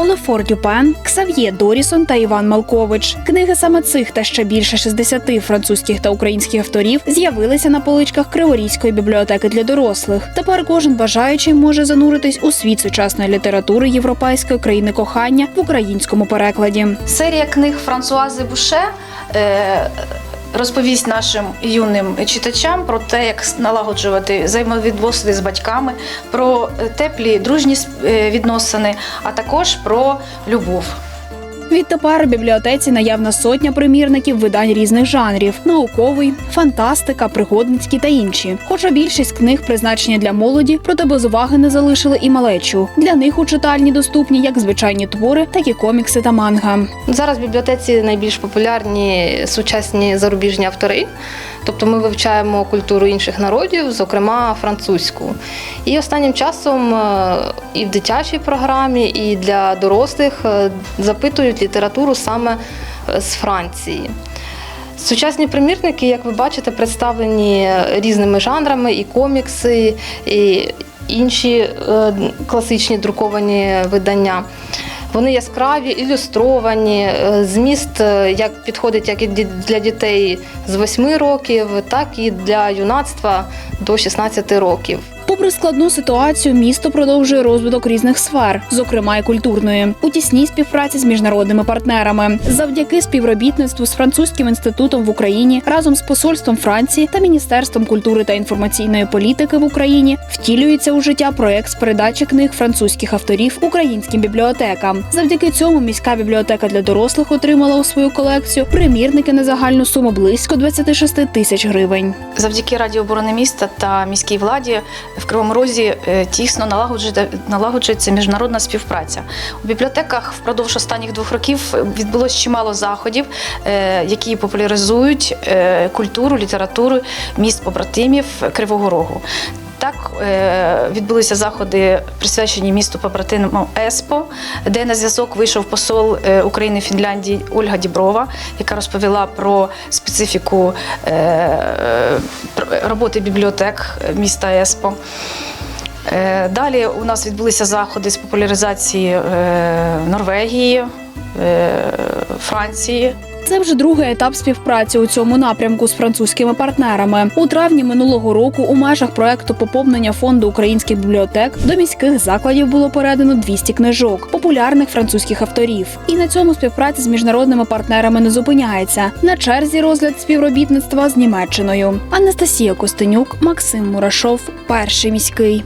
Олефор Дюпен, Ксав'є Дорісон та Іван Малкович. Книги саме цих та ще більше 60 французьких та українських авторів з'явилися на поличках Криворізької бібліотеки для дорослих. Тепер кожен бажаючий може зануритись у світ сучасної літератури європейської країни кохання в українському перекладі. Серія книг Франсуази Буше е, розповість нашим юним читачам про те, як налагоджувати взаємовідносини з батьками, про теплі дружні е, відносини, а також про любов. Відтепер у бібліотеці наявна сотня примірників видань різних жанрів: науковий, фантастика, пригодницькі та інші. Хоча більшість книг призначені для молоді, проте без уваги не залишили і малечу. Для них у читальні доступні як звичайні твори, так і комікси та манга. Зараз в бібліотеці найбільш популярні сучасні зарубіжні автори. Тобто ми вивчаємо культуру інших народів, зокрема французьку. І останнім часом е, і в дитячій програмі, і для дорослих е, запитують літературу саме е, з Франції. Сучасні примірники, як ви бачите, представлені різними жанрами, і комікси, і інші е, класичні друковані видання. Вони яскраві, ілюстровані, е, зміст як підходить як і для дітей з 8 років, так і для юнацтва до 16 років. Попри складну ситуацію, місто продовжує розвиток різних сфер, зокрема й культурної, у тісній співпраці з міжнародними партнерами. Завдяки співробітництву з французьким інститутом в Україні разом з посольством Франції та Міністерством культури та інформаційної політики в Україні втілюється у життя проект з передачі книг французьких авторів українським бібліотекам. Завдяки цьому міська бібліотека для дорослих отримала у свою колекцію примірники на загальну суму близько 26 тисяч гривень. Завдяки Раді оборони міста та міській владі в Кривому Розі е, тісно налагоджує- налагоджується міжнародна співпраця. У бібліотеках впродовж останніх двох років відбулось чимало заходів, е, які популяризують е, культуру, літературу міст побратимів Кривого Рогу. Так е, відбулися заходи, присвячені місту побратиму Еспо, де на зв'язок вийшов посол е, України в Фінляндії Ольга Діброва, яка розповіла про специфіку е, роботи бібліотек міста Еспо. Далі у нас відбулися заходи з популяризації Норвегії, Франції. Це вже другий етап співпраці у цьому напрямку з французькими партнерами. У травні минулого року у межах проекту поповнення фонду українських бібліотек до міських закладів було передано 200 книжок популярних французьких авторів. І на цьому співпраця з міжнародними партнерами не зупиняється. На черзі розгляд співробітництва з Німеччиною. Анастасія Костенюк, Максим Мурашов, перший міський.